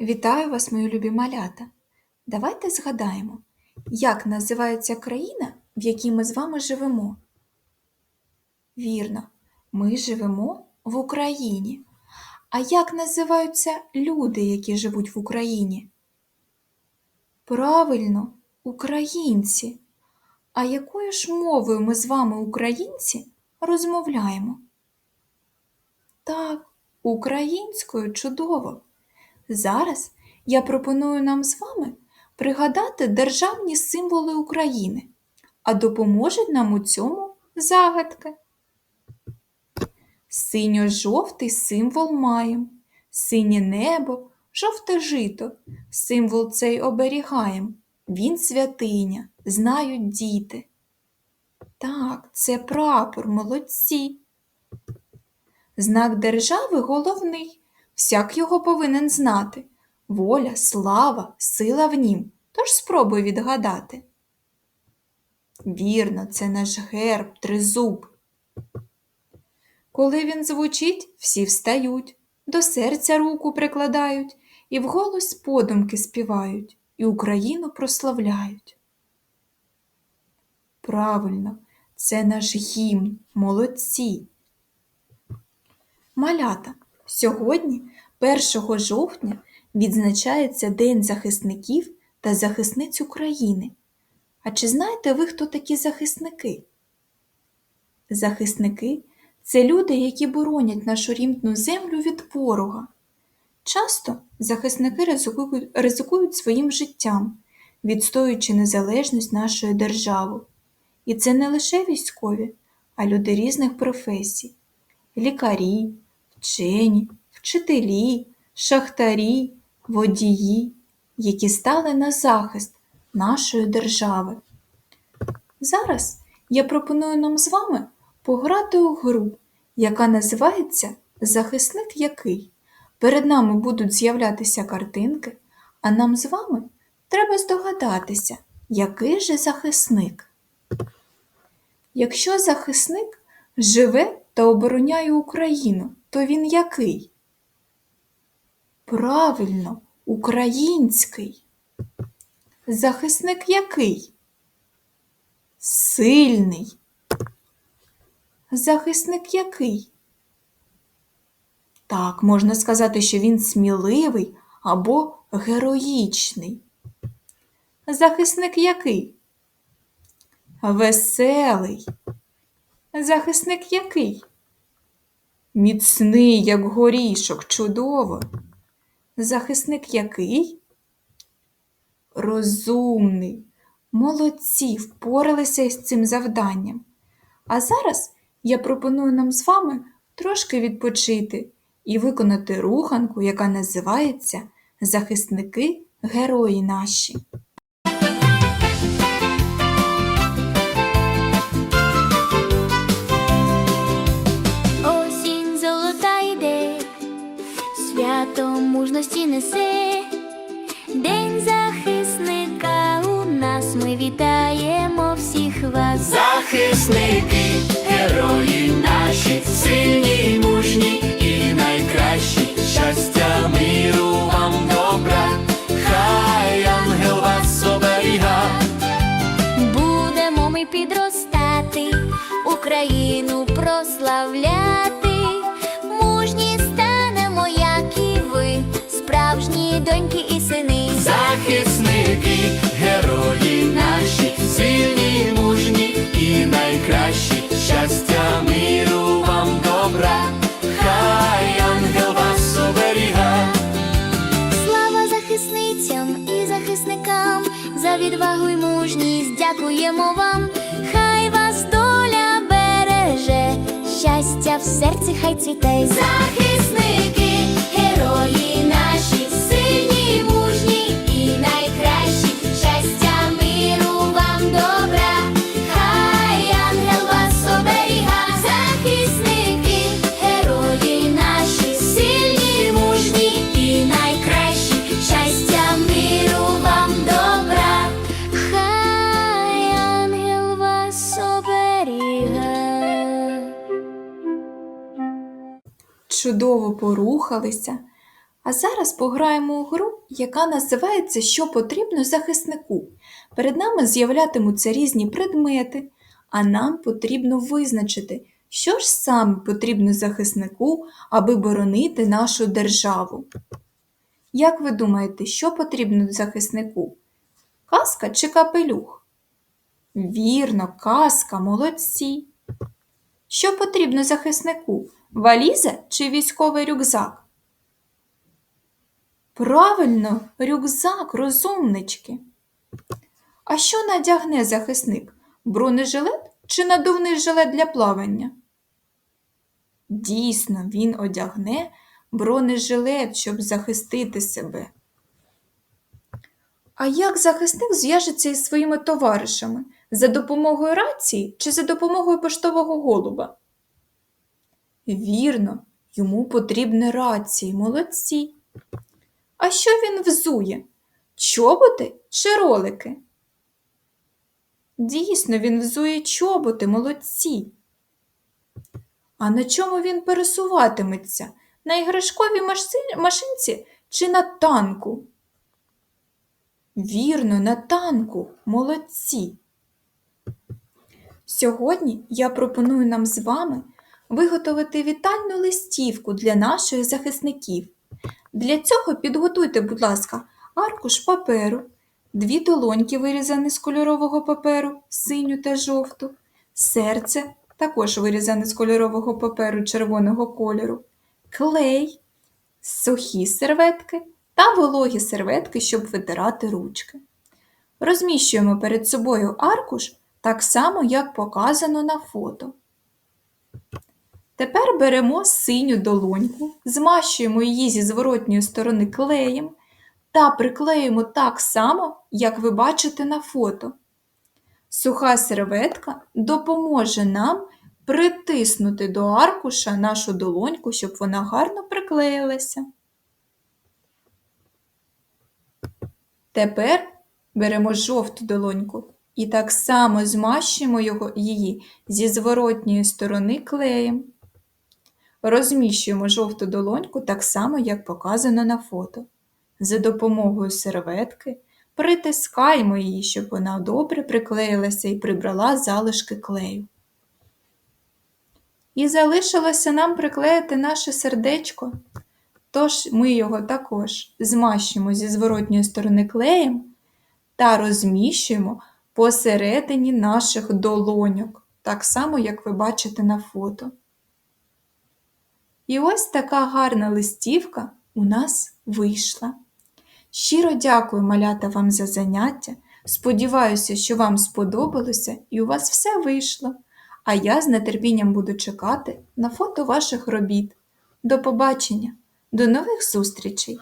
Вітаю вас, мої любі малята! Давайте згадаємо, як називається країна, в якій ми з вами живемо. Вірно, ми живемо в Україні. А як називаються люди, які живуть в Україні? Правильно, українці. А якою ж мовою ми з вами, українці, розмовляємо? Так, українською чудово. Зараз я пропоную нам з вами пригадати державні символи України, а допоможуть нам у цьому загадки. Синьо-жовтий символ маєм, синє небо, жовте жито. Символ цей оберігаєм. Він святиня, знають діти. Так, це прапор, молодці. Знак держави головний, всяк його повинен знати. Воля, слава, сила в нім, тож спробуй відгадати. Вірно, це наш герб, тризуб. Коли він звучить, всі встають, до серця руку прикладають і вголос подумки співають, і Україну прославляють. Правильно, це наш гімн, молодці. Малята, сьогодні, 1 жовтня, відзначається День захисників та захисниць України. А чи знаєте ви, хто такі захисники? Захисники це люди, які боронять нашу рідну землю від ворога. Часто захисники ризикують, ризикують своїм життям, відстоюючи незалежність нашої держави. І це не лише військові, а люди різних професій: лікарі, вчені, вчителі, шахтарі, водії, які стали на захист нашої держави. Зараз я пропоную нам з вами пограти у гру, яка називається Захисник який. Перед нами будуть з'являтися картинки, а нам з вами треба здогадатися, який же захисник. Якщо захисник живе та обороняє Україну, то він який? Правильно, український. Захисник який? Сильний. Захисник який? Так, можна сказати, що він сміливий або героїчний. Захисник який? Веселий. Захисник який? Міцний, як горішок, чудово. Захисник який? Розумний. Молодці, впоралися із цим завданням. А зараз я пропоную нам з вами трошки відпочити і виконати руханку, яка називається Захисники герої наші. Захисники, герої наші, сильні, мужні і найкращі. Щастя, миру вам добра, хай ангел вас оберіга. Будемо ми підростати, Україну прославляти. Щастя в серці хай цвіте. Захисники, Чудово порухалися. А зараз пограємо у гру, яка називається Що потрібно захиснику. Перед нами з'являтимуться різні предмети, а нам потрібно визначити, що ж саме потрібно захиснику, аби боронити нашу державу. Як ви думаєте, що потрібно захиснику? Каска чи капелюх? Вірно, каска, молодці. Що потрібно захиснику? Валіза чи військовий рюкзак? Правильно, рюкзак, розумнички. А що надягне захисник? Бронежилет чи надувний жилет для плавання? Дійсно, він одягне бронежилет, щоб захистити себе. А як захисник зв'яжеться із своїми товаришами? За допомогою рації чи за допомогою поштового голуба? Вірно, йому потрібні рації, молодці. А що він взує? Чоботи чи ролики? Дійсно, він взує чоботи, молодці. А на чому він пересуватиметься? На іграшковій маши- машинці чи на танку? Вірно, на танку, молодці. Сьогодні я пропоную нам з вами виготовити вітальну листівку для наших захисників. Для цього підготуйте, будь ласка, аркуш паперу, дві долоньки, вирізані з кольорового паперу, синю та жовту, серце, також вирізане з кольорового паперу червоного кольору, клей, сухі серветки та вологі серветки, щоб витирати ручки. Розміщуємо перед собою аркуш так само, як показано на фото. Тепер беремо синю долоньку, змащуємо її зі зворотньої сторони клеєм та приклеїмо так само, як ви бачите на фото. Суха серветка допоможе нам притиснути до аркуша нашу долоньку, щоб вона гарно приклеїлася. Тепер беремо жовту долоньку і так само змащуємо його, її зі зворотньої сторони клеєм. Розміщуємо жовту долоньку так само, як показано на фото. За допомогою серветки притискаємо її, щоб вона добре приклеїлася і прибрала залишки клею. І залишилося нам приклеїти наше сердечко. Тож ми його також змащуємо зі зворотньої сторони клеєм та розміщуємо посередині наших долоньок, так само, як ви бачите на фото. І ось така гарна листівка у нас вийшла. Щиро дякую, малята, вам за заняття. Сподіваюся, що вам сподобалося і у вас все вийшло. А я з нетерпінням буду чекати на фото ваших робіт. До побачення, до нових зустрічей!